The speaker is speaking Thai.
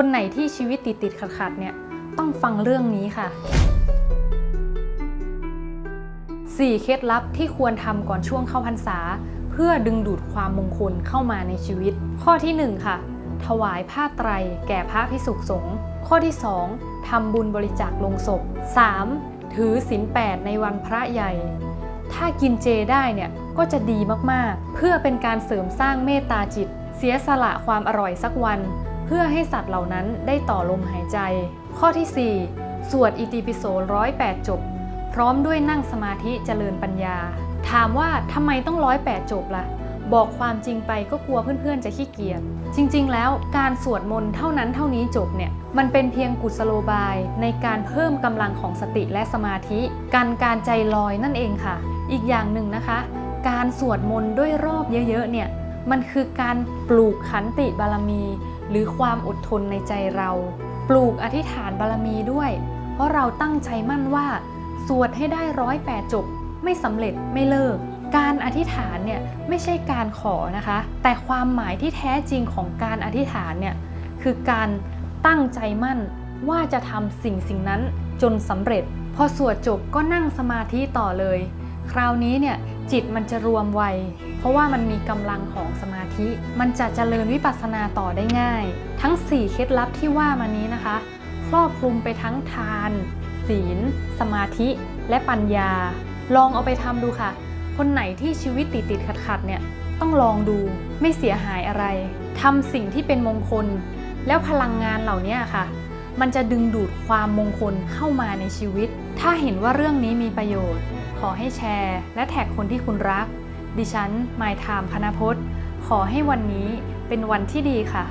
คนไหนที่ชีวิตติดติดขัดขัดเนี่ยต้องฟังเรื่องนี้ค่ะ 4 เคล็ดลับที่ควรทำก่อนช่วงเข้าพรรษา เพื่อดึงดูดความมงคลเข้ามาในชีวิต ข้อที่ 1 ค่ะ ถวายผ้าไตรแก่พระพิสุสงฆ์ข้อที่ 2ทำบุญบริจาคลงศพ 3. ถือศีล8ในวันพระใหญ่ ถ้ากินเจได้เนี่ยก็จะดีมากๆ เพื่อเป็นการเสริมสร้างเมตตาจิต เสียสละความอร่อยสักวัน เพื่อให้สัตว์เหล่านั้นได้ต่อลมหายใจ ข้อที่ 4 สวดอิติปิโสร้อยแปดจบ พร้อมด้วยนั่งสมาธิเจริญปัญญา ถามว่าทำไมต้องร้อยแปดจบล่ะ บอกความจริงไปก็กลัวเพื่อนๆจะขี้เกียจจริงๆ แล้วการสวดมนต์เท่านั้นเท่านี้จบเนี่ย มันเป็นเพียงกุศโลบายในการเพิ่มกำลังของสติและสมาธิกันการใจลอยนั่นเองค่ะ อีกอย่างหนึ่งนะคะ การสวดมนต์ด้วยรอบเยอะๆเนี่ยมันคือการปลูกขันติบารมี หรือความอดทนในใจเรา ปลูกอธิษฐานบารมีด้วย เพราะเราตั้งใจมั่นว่า สวดให้ได้ร้อยแปดจบ ไม่สำเร็จไม่เลิก การอธิษฐานเนี่ยไม่ใช่การขอนะคะ แต่ความหมายที่แท้จริงของการอธิษฐานเนี่ยคือการตั้งใจมั่นว่าจะทำสิ่งสิ่งนั้นจนสำเร็จ พอสวดจบก็นั่งสมาธิต่อเลย คราวนี้เนี่ยจิตมันจะรวมไว เพราะว่ามันมีกำลังของสมาธิ มันจะเจริญวิปัสสนาต่อได้ง่าย ทั้ง 4 เคล็ดลับที่ว่ามานี้นะคะ ครอบคลุมไปทั้งทาน ศีล สมาธิและปัญญา ลองเอาไปทำดูค่ะ คนไหนที่ชีวิตติดติดขัดขัดเนี่ยต้องลองดูไม่เสียหายอะไรทำสิ่งที่เป็นมงคล แล้วพลังงานเหล่านี้ค่ะ มันจะดึงดูดความมงคลเข้ามาในชีวิต ถ้าเห็นว่าเรื่องนี้มีประโยชน์ ขอให้แชร์ และแท็กคนที่คุณรัก ดิฉันไมายถามคณพจน์ ขอให้วันนี้เป็นวันที่ดีค่ะ